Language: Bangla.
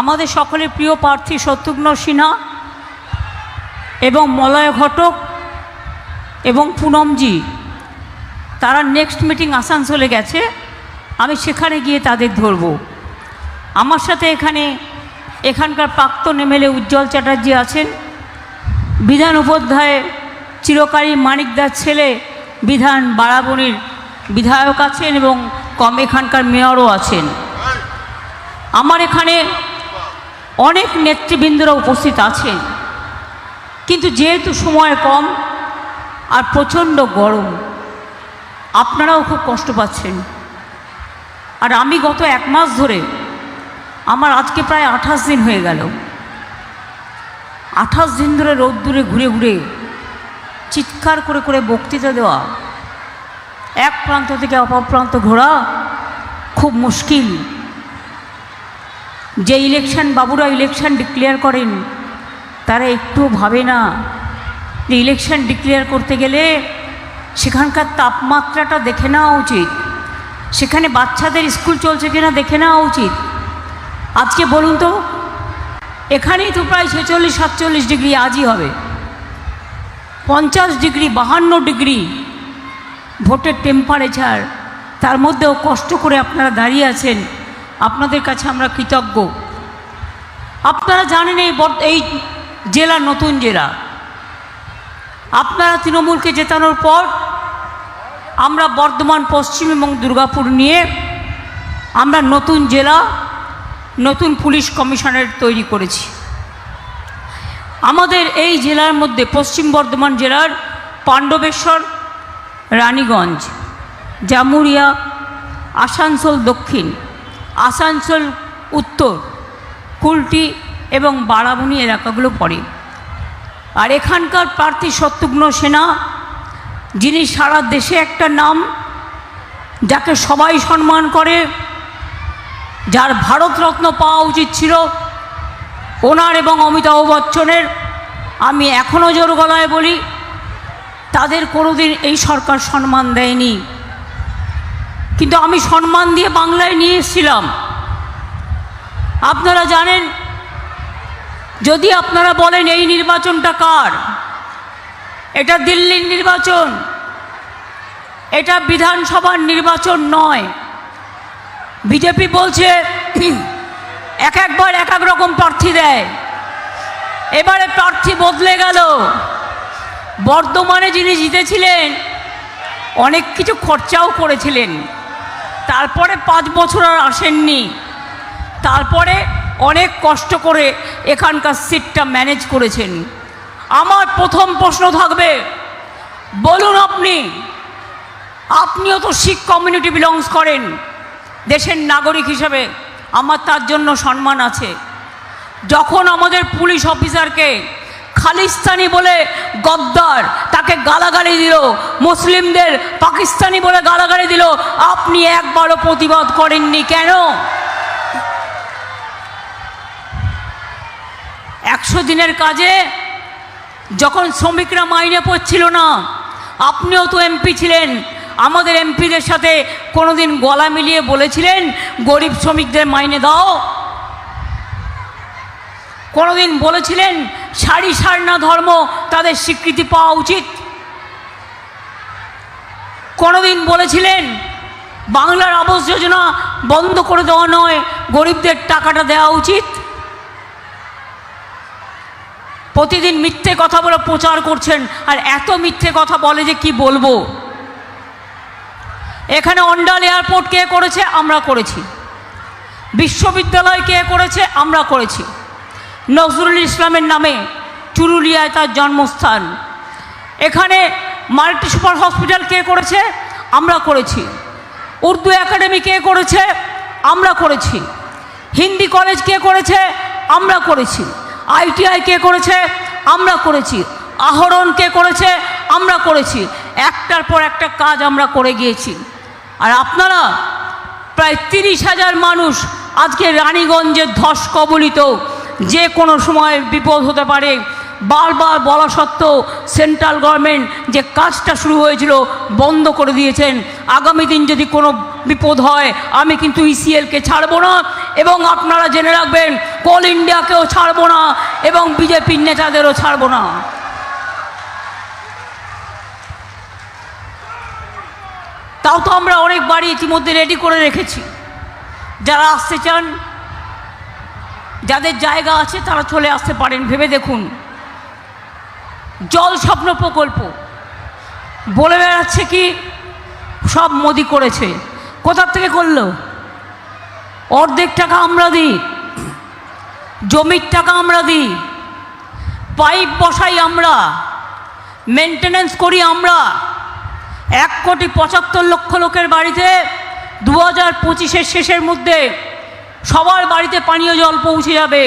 আমাদের সকলের প্রিয় প্রার্থী শত্রুঘ্ন সিনহা এবং মলয় ঘটক এবং পুনমজি, তারা নেক্সট মিটিং আসানসোলে গেছে, আমি সেখানে গিয়ে তাদের ধরব। আমার সাথে এখানে এখানকার প্রাক্তন এমএলএ উজ্জ্বল চ্যাটার্জি আছেন, বিধান উপাধ্যায় চিরকালী মানিকদার ছেলে বিধান বাড়াবনির বিধায়ক আছেন এবং কম এখানকার মেয়রও আছেন। আমার এখানে অনেক নেতৃবৃন্দরা উপস্থিত আছেন। কিন্তু যেহেতু সময় কম আর প্রচণ্ড গরম, আপনারাও খুব কষ্ট পাচ্ছেন। আর আমি গত এক মাস ধরে, আমার আজকে প্রায় আঠাশ দিন হয়ে গেল। আঠাশ দিন ধরে রোদ্দুরে ঘুরে ঘুরে, চিৎকার করে করে বক্তৃতা দেওয়া, এক প্রান্ত থেকে অপর প্রান্ত ঘোরা, খুব মুশকিল। যে ইলেকশন বাবুরা ইলেকশন ডিক্লেয়ার করেন, তারা একটুও ভাবে না যে ইলেকশন ডিক্লেয়ার করতে গেলে সেখানকার তাপমাত্রাটা দেখে নেওয়া উচিত। সেখানে বাচ্চাদের স্কুল চলছে কিনা দেখে নেওয়া উচিত। আজকে বলুন তো, এখানেই তো প্রায় ছেচল্লিশ, সাতচল্লিশ ডিগ্রি আজই হবে। পঞ্চাশ ডিগ্রি, বাহান্ন ডিগ্রি ভোটের টেম্পারেচার তার মধ্যেও কষ্ট করে আপনারা দাঁড়িয়ে আছেন। আপনাদের কাছে আমরা কৃতজ্ঞ। আপনারা জানেন এই এই জেলা নতুন জেলা। আপনারা তৃণমূলকে জেতানোর পর আমরা বর্ধমান, পশ্চিম এবং দুর্গাপুর নিয়ে আমরা নতুন জেলা, নতুন পুলিশ কমিশনার তৈরি করেছি। আমাদের এই জেলার মধ্যে পশ্চিম বর্ধমান জেলার পাণ্ডবেশ্বর, রানীগঞ্জ জামুরিয়া আসানসোল দক্ষিণ আসানসোল, উত্তর, কুলটি এবং বারাবণী এলাকাগুলো পড়ে। আর এখানকার প্রার্থী শত্রুঘ্ন সেনা, যিনি সারা দেশে একটা নাম, যাকে সবাই সম্মান করে, যার ভারতরত্ন পাওয়া উচিত ছিল, ওনার এবং অমিতাভ বচ্চনের, আমি এখনও জোর গলায় বলি, তাদের কোনোদিন এই সরকার সম্মান দেয়নি। কিন্তু আমি সম্মান দিয়ে বাংলায় নিয়ে এসেছিলাম। আপনারা জানেন, যদি আপনারা বলেন এই নির্বাচনটা কার, এটা দিল্লির নির্বাচন, এটা বিধানসভার নির্বাচন নয়। বিজেপি বলছে, এক একবার এক এক রকম প্রার্থী দেয়। এবারে প্রার্থী বদলে গেল। বর্ধমানে যিনি জিতেছিলেন, অনেক কিছু খরচাও করেছিলেন। তারপরে পাঁচ বছর আর আসেননি। তারপরে অনেক কষ্ট করে এখানকার সিটটা ম্যানেজ করেছেন। আমার প্রথম প্রশ্ন থাকবে, বলুন আপনি, আপনিও তো শিখ কমিউনিটি বিলংস করেন, দেশের নাগরিক হিসেবে। আমার তার জন্য সম্মান আছে। যখন আমাদের পুলিশ অফিসারকে খালিস্তানি বলে গদ্দার, তাকে গালাগালি দিল। মুসলিমদের পাকিস্তানি বলে গালাগালি দিল। আপনি একবারও প্রতিবাদ করেননি কেন? একশো দিনের কাজে যখন শ্রমিকরা মাইনে পড়ছিল না, আপনিও তো এমপি ছিলেন। আমাদের এমপিদের সাথে কোনোদিন গলা মিলিয়ে বলেছিলেন, গরিব শ্রমিকদের মাইনে দাও। কোনোদিন বলেছিলেন সারি সারনা ধর্ম, তাদের স্বীকৃতি পাওয়া উচিত। কোনোদিন বলেছিলেন, বাংলার আবাস যোজনা বন্ধ করে দেওয়া নয়, গরিবদের টাকাটা দেওয়া উচিত। প্রতিদিন মিথ্যে কথা বলে প্রচার করছেন, আর এত মিথ্যে কথা বলে যে কি বলব? এখানে অন্ডাল এয়ারপোর্ট কে করেছে? আমরা করেছি। বিশ্ববিদ্যালয় কে করেছে? আমরা করেছি। নজরুল ইসলামের নামে চুরুলিয়ায় তার জন্মস্থান। এখানে মাল্টি সুপার হসপিটাল কে করেছে? আমরা করেছি। উর্দু একাডেমি কে করেছে? আমরা করেছি। হিন্দি কলেজ কে করেছে? আমরা করেছি। আইটিআই কে করেছে? আমরা করেছি। আহরণ কে করেছে? আমরা করেছি। একটার পর একটা কাজ আমরা করে গিয়েছি। আর আপনারা প্রায় তিরিশ হাজার মানুষ আজকে রানীগঞ্জের ধস কবলিত যে কোনো সময় বিপদ হতে পারে। বারবার বলা সত্ত্বেও সেন্ট্রাল গভর্নমেন্ট যে কাজটা শুরু হয়েছিল বন্ধ করে দিয়েছেন। আগামী দিন যদি কোনো বিপদ হয়, আমি কিন্তু ইসিএলকে ছাড়বো না এবং আপনারা জেনে রাখবেন, কল ইন্ডিয়াকেও ছাড়বো না এবং বিজেপির নেতাদেরও ছাড়বো না। তাও তো আমরা অনেক বাড়ি ইতিমধ্যে রেডি করে রেখেছি। যারা আসতে চান যাদের জায়গা আছে তারা চলে আসতে পারেন, ভেবে দেখুন। জল স্বপ্ন প্রকল্প। বলে বেড়াচ্ছে কি, সব মোদি করেছে। কোথার থেকে করল? অর্ধেক টাকা আমরা দিই, জমির টাকা আমরা দিই, পাইপ বসাই আমরা মেনটেনেন্স করি আমরা। এক কোটি পঁচাত্তর লক্ষ লোকের বাড়িতে দু হাজার পঁচিশের শেষের মধ্যে সবার বাড়িতে পানীয় জল পৌঁছে যাবে।